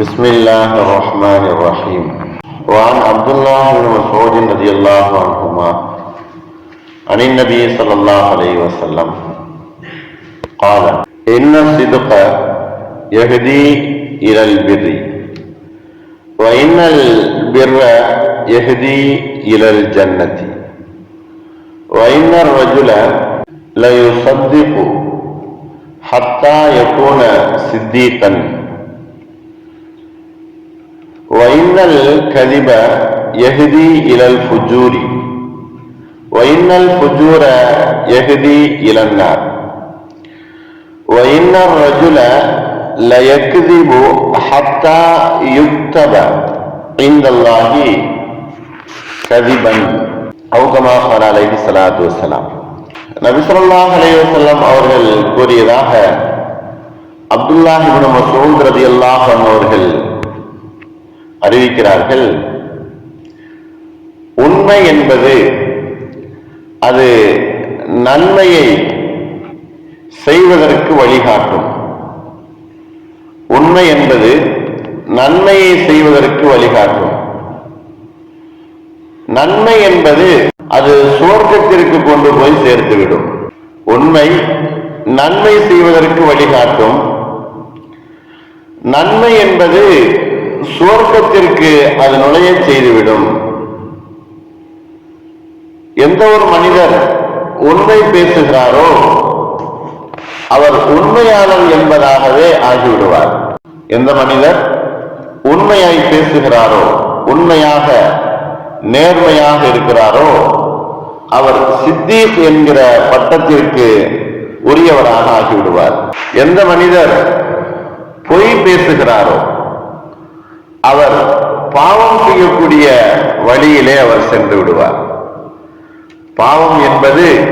بسم الله الرحمن الرحيم. وعن عبد الله بن مسعود رضي الله عنهما عن النبي صلى الله عليه وسلم. قال إن الصدق يهدي إلى البر وإن البر يهدي إلى الجنة وإن الرجل ليصدق حتى يكون صديقا. Vinyl கதிப எஹுதி இலல் புஜூரி ஒயின்னல் புஜூர எஹுதி இளங்கார் ஒயின்னர் ரஜுல லயக்குதிபு ஹத்தா யுக்தப இந்தல்லாஹி கதிபன் அவுகமா அலைஹி சலாத்து வசலாம் நபிசல்லாஹ் அலைவசல்லாம் அவர்கள் கூறியதாக அப்துல்லாஹிபின் மசூத் ரதி அல்லாஹன் அவர்கள் அறிவிக்கிறார்கள். உண்மை என்பது அது நன்மையை செய்வதற்கு வழிகாட்டும். உண்மை என்பது நன்மையை செய்வதற்கு வழிகாட்டும். நன்மை என்பது அது சுவர்க்கத்திற்கு கொண்டு போய் சேர்த்துவிடும். உண்மை நன்மை செய்வதற்கு வழிகாட்டும். நன்மை என்பது சுவர்க்கத்திற்கு அது நுழைய செய்துவிடும். எந்த ஒரு மனிதர் உண்மை பேசுகிறாரோ அவர் உண்மையாளர் என்பதாகவே ஆகிவிடுவார். எந்த மனிதர் உண்மையாய் பேசுகிறாரோ உண்மையாக நேர்மையாக இருக்கிறாரோ அவர் சித்தீப் என்கிற பட்டத்திற்கு உரியவராக ஆகிவிடுவார். எந்த மனிதர் பொய் பேசுகிறாரோ அவர் பாவம் செய்யக்கூடிய வழியிலே அவர் சென்று விடுவார். பாவம் என்பது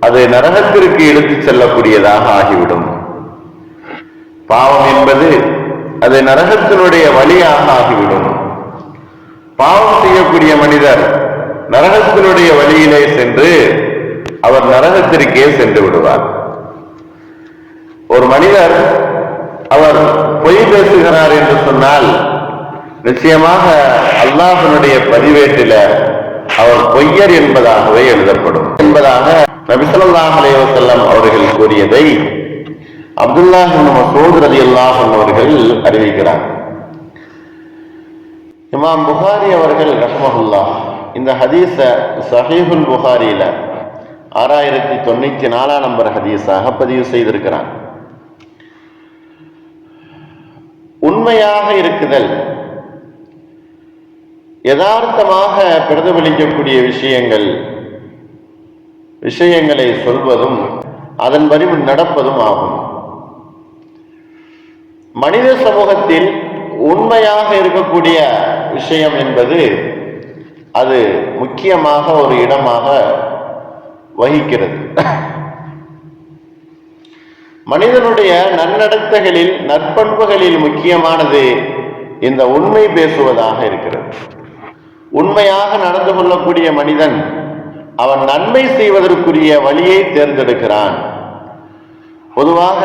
அது நரகத்திற்கு இழுத்துச் செல்லக்கூடியதாக ஆகிவிடும். பாவம் என்பது அது நரகத்தினுடைய வழியாக ஆகிவிடும். பாவம் செய்யக்கூடிய மனிதர் நரகத்தினுடைய வழியிலே சென்று அவர் நரகத்திற்கே சென்று விடுவார். ஒரு மனிதர் அவர் பொய் பேசுகிறார் என்று சொன்னால் நிச்சயமாக அல்லாஹனுடைய பதிவேட்டில அவர் பொய்யர் என்பதாகவே எழுதப்படும். என்பதாக நபிசல்லாஹ் அலைவசல்லம் அவர்கள் கூறியதை அப்துல்லாஹ் மசூத் ரதி அல்லாஹ் அவர்கள் அறிவிக்கிறார். இமாம் புகாரி அவர்கள் ரஹமஹுல்லா இந்த ஹதீஸ சஹீஹுல் புகாரியில ஆறாயிரத்தி தொண்ணூத்தி நாலாம் நம்பர் ஹதீஸாக பதிவு செய்திருக்கிறான் உண்மையாக இருக்குதல் யதார்த்தமாக பிரதிபலிக்கக்கூடிய விஷயங்கள் விஷயங்களை சொல்வதும் அதன் வரிவு நடப்பதும் ஆகும். மனித சமூகத்தில் உண்மையாக இருக்கக்கூடிய விஷயம் என்பது அது முக்கியமாக ஒரு இடமாக வகிக்கிறது. மனிதனுடைய நன்னடத்தைகளில் நற்பண்புகளில் முக்கியமானது இந்த உண்மை பேசுவதாக இருக்கிறது. உண்மையாக நடந்து கொள்ளக்கூடிய மனிதன் அவன் நன்மை செய்வதற்குரிய வழியை தேர்ந்தெடுக்கிறான். பொதுவாக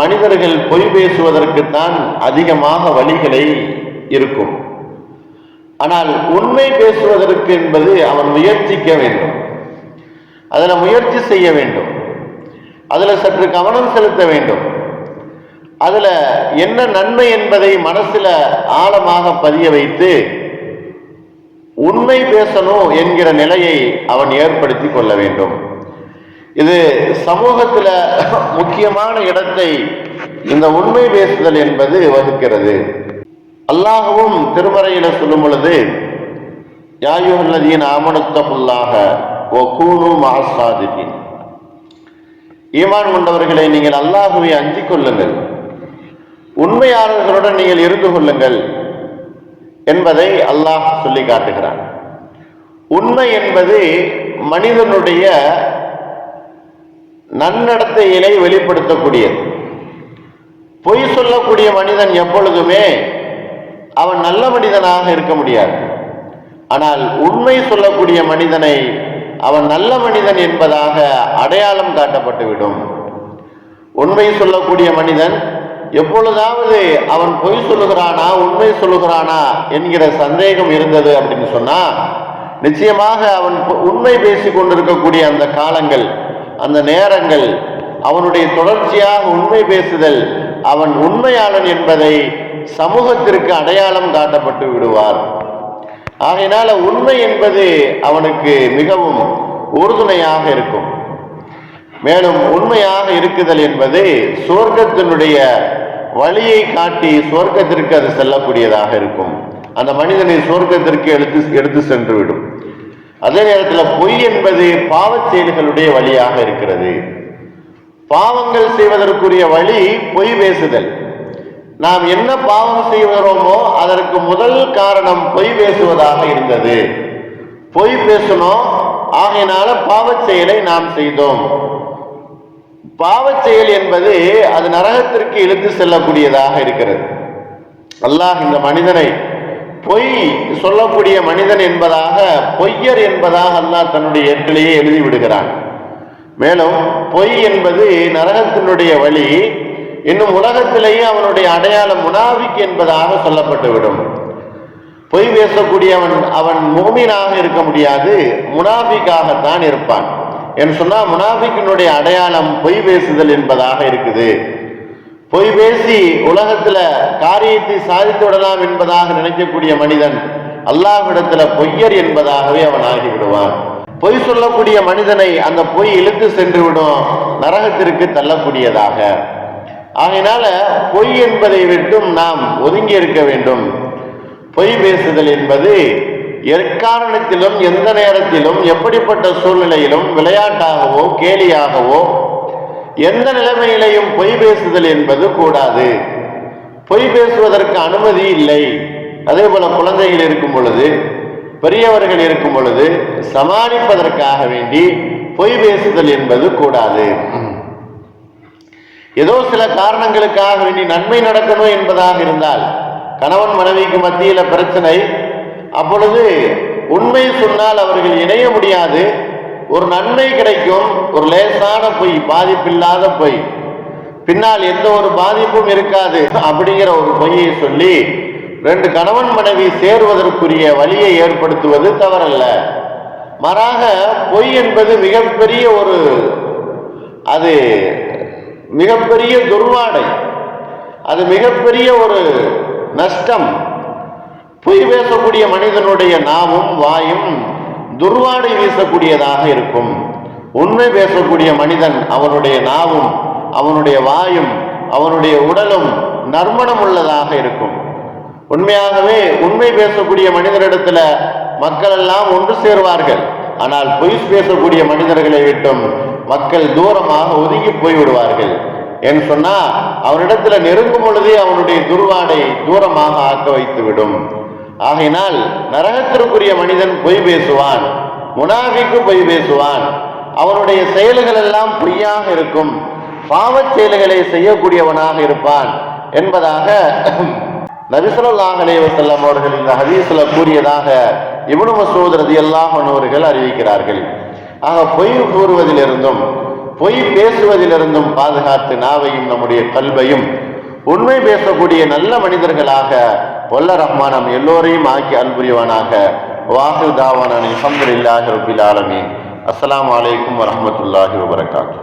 மனிதர்கள் பொய் பேசுவதற்குத்தான் அதிகமாக வழிகளை இருக்கும். ஆனால் உண்மை பேசுவதற்கு என்பது அவன் முயற்சிக்க வேண்டும். அதில் முயற்சி செய்ய வேண்டும். அதில் சற்று கவனம் செலுத்த வேண்டும். அதில் என்ன நன்மை என்பதை மனசில் ஆழமாக பதிய வைத்து உண்மை பேசணும் என்கிற நிலையை அவன் ஏற்படுத்தி கொள்ள வேண்டும். இது சமூகத்தில் முக்கியமான இடத்தை இந்த உண்மை பேசுதல் என்பது வகுக்கிறது. அல்லாஹவும் திருமறையில சொல்லும் பொழுது யாயுல்லதீன் ஆமனத்தமுல்லாக ஓ கூணு மாசாதிபின் ஈமான் கொண்டவர்களை நீங்கள் அல்லாஹுவை அஞ்சிக் கொள்ளுங்கள். உண்மையாளர்களுடன் நீங்கள் இருந்து கொள்ளுங்கள். என்பதை அல்லாஹ் சொல்லி காட்டுகிறான். உண்மை என்பது மனிதனுடைய நன்னடத்தையிலே வெளிப்படுத்தக்கூடியது. பொய் சொல்லக்கூடிய மனிதன் எப்பொழுதுமே அவன் நல்ல மனிதனாக இருக்க முடியாது. ஆனால் உண்மை சொல்லக்கூடிய மனிதனை அவன் நல்ல மனிதன் என்பதாக அடையாளம் காட்டப்பட்டுவிடும். உண்மை சொல்லக்கூடிய மனிதன் எப்பொழுதாவது அவன் பொய் சொல்லுகிறானா உண்மை சொல்லுகிறானா என்கிற சந்தேகம் இருந்தது அப்படின்னு சொன்னா நிச்சயமாக அவன் உண்மை பேசி கொண்டிருக்கக்கூடிய அந்த காலங்கள் அந்த நேரங்கள் அவனுடைய தொடர்ச்சியாக உண்மை பேசுதல் அவன் உண்மையாளன் என்பதை சமூகத்திற்கு அடையாளம் காட்டப்பட்டு விடுவார். ஆகையினால உண்மை என்பது அவனுக்கு மிகவும் உறுதுணையாக இருக்கும். மேலும் உண்மையாக இருக்குதல் என்பது சுவர்க்கத்தினுடைய வழியை காட்டி சுவர்க்கத்திற்கு அது செல்லக்கூடியதாக இருக்கும். அந்த மனிதனை சுவர்க்கத்திற்கு எடுத்து எடுத்து சென்றுவிடும். அதே நேரத்தில் பொய் என்பது பாவச் செயல்களுடைய வழியாக இருக்கிறது. பாவங்கள் செய்வதற்குரிய வழி பொய் பேசுதல். நாம் என்ன பாவம் செய்கிறோமோ அதற்கு முதல் காரணம் பொய் பேசுவதாக இருந்தது. பொய் பேசணும் ஆகையினால பாவச் செயலை நாம் செய்தோம். பாவச் செயல் என்பது அது நரகத்திற்கு இழுத்து செல்லக்கூடியதாக இருக்கிறது. அல்லாஹ் இந்த மனிதனை பொய் சொல்லக்கூடிய மனிதன் என்பதாக பொய்யர் என்பதாக அல்லாஹ் தன்னுடைய ஏட்டிலேயே எழுதி விடுகிறான். மேலும் பொய் என்பது நரகத்தினுடைய வழி இன்னும் உலகத்திலேயே அவனுடைய அடையாளம் முனாவிக் என்பதாக சொல்லப்பட்டுவிடும் பொய் பேசக்கூடியவன் அவன் மூமினாக இருக்க முடியாது முனாபிக்காகத்தான் இருப்பான். என்று சொன்னா முனாபிக்கினுடைய அடையாளம் பொய் பேசுதல் என்பதாக இருக்குது. பொய் பேசி உலகத்துல காரியத்தை சாதித்து விடலாம் என்பதாக நினைக்கக்கூடிய மனிதன் அல்லாஹ்விடத்துல பொய்யர் என்பதாகவே அவன் ஆகிவிடுவான். பொய் சொல்லக்கூடிய மனிதனை அந்த பொய் இழுத்து சென்று விடும் நரகத்திற்கு தள்ளக்கூடியதாக. ஆகையினால பொய் என்பதை விட்டும் நாம் ஒதுங்கி இருக்க வேண்டும். பொய் பேசுதல் என்பது எக்காரணத்திலும் எந்த நேரத்திலும் எப்படிப்பட்ட சூழ்நிலையிலும் விளையாட்டாகவோ கேலியாகவோ எந்த நிலைமையிலையும் பொய் பேசுதல் என்பது கூடாது. பொய் பேசுவதற்கு அனுமதி இல்லை. அதே போல குழந்தைகள் இருக்கும் பொழுது பெரியவர்கள் இருக்கும் பொழுது சமாளிப்பதற்காக வேண்டி பொய் பேசுதல் என்பது கூடாது. ஏதோ சில காரணங்களுக்காக வேண்டி நன்மை நடக்கணும் என்பதாக இருந்தால் கணவன் மனைவிக்கு மத்தியில பிரச்சனை அப்பொழுது உண்மை சொன்னால் அவர்கள் இணைய முடியாது. ஒரு நன்மை கிடைக்கும் ஒரு லேசான பொய் பாதிப்பில்லாத பொய். பின்னால் எந்த ஒரு பாதிப்பும் இருக்காது. அப்படிங்கிற ஒரு பொய்யை சொல்லி ரெண்டு கணவன் மனைவி சேருவதற்குரிய வழியை ஏற்படுத்துவது தவறல்ல. மாறாக பொய் என்பது மிகப்பெரிய ஒரு அது மிகப்பெரிய துர்வாடை. அது மிகப்பெரிய ஒரு நஷ்டம். பொய் பேசக்கூடிய மனிதனுடைய நாவும் வாயும் துர்வாடை வீசக்கூடியதாக இருக்கும். உண்மை பேசக்கூடிய மனிதன் அவனுடைய நாவும் அவனுடைய வாயும் அவனுடைய உடலும் நர்மணம் உள்ளதாக இருக்கும். உண்மையாகவே உண்மை பேசக்கூடிய மனிதரிடத்துல மக்கள் எல்லாம் ஒன்று சேருவார்கள். ஆனால் பொய் பேசக்கூடிய மனிதர்களை விட்டும் மக்கள் தூரமாக ஒதுங்கி போய் விடுவார்கள் என்று சொன்னா அவனிடத்துல நெருங்கும் பொழுதே அவனுடைய துர்வாடை தூரமாக ஆக்க வைத்து விடும் ஆகையினால் நரகத்திற்குரிய மனிதன் பொய் பேசுவான் முனாபிக்கு பொய் பேசுவான். அவனுடைய செயல்கள் எல்லாம் பொய்யாக இருக்கும். பாவச் செயல்களை செய்யக்கூடியவனாக இருப்பான் என்பதாக நபிசல்லாஹ் அலைவசல்லம் அவர்கள் இந்த ஹதீஸ்ல கூறியதாக இவனு மசூத் எல்லா அன்ஹு அறிவிக்கிறார்கள். ஆக பொய் கூறுவதிலிருந்தும் பொய் பேசுவதிலிருந்தும் பாதுகாத்து நாவையும் நம்முடைய கல்வையும் உண்மை பேசக்கூடிய நல்ல மனிதர்களாக வல்ல ரஹ்மான் நம் எல்லோரையும் ஆக்கி அன்புரியவனாக. வாஹு தாவான அல்ஹம்துலில்லாஹி ரபில் ஆலமீன். அஸ்லாம் வலைக்கம் வரமத்துல்லாஹி வபரகாத்து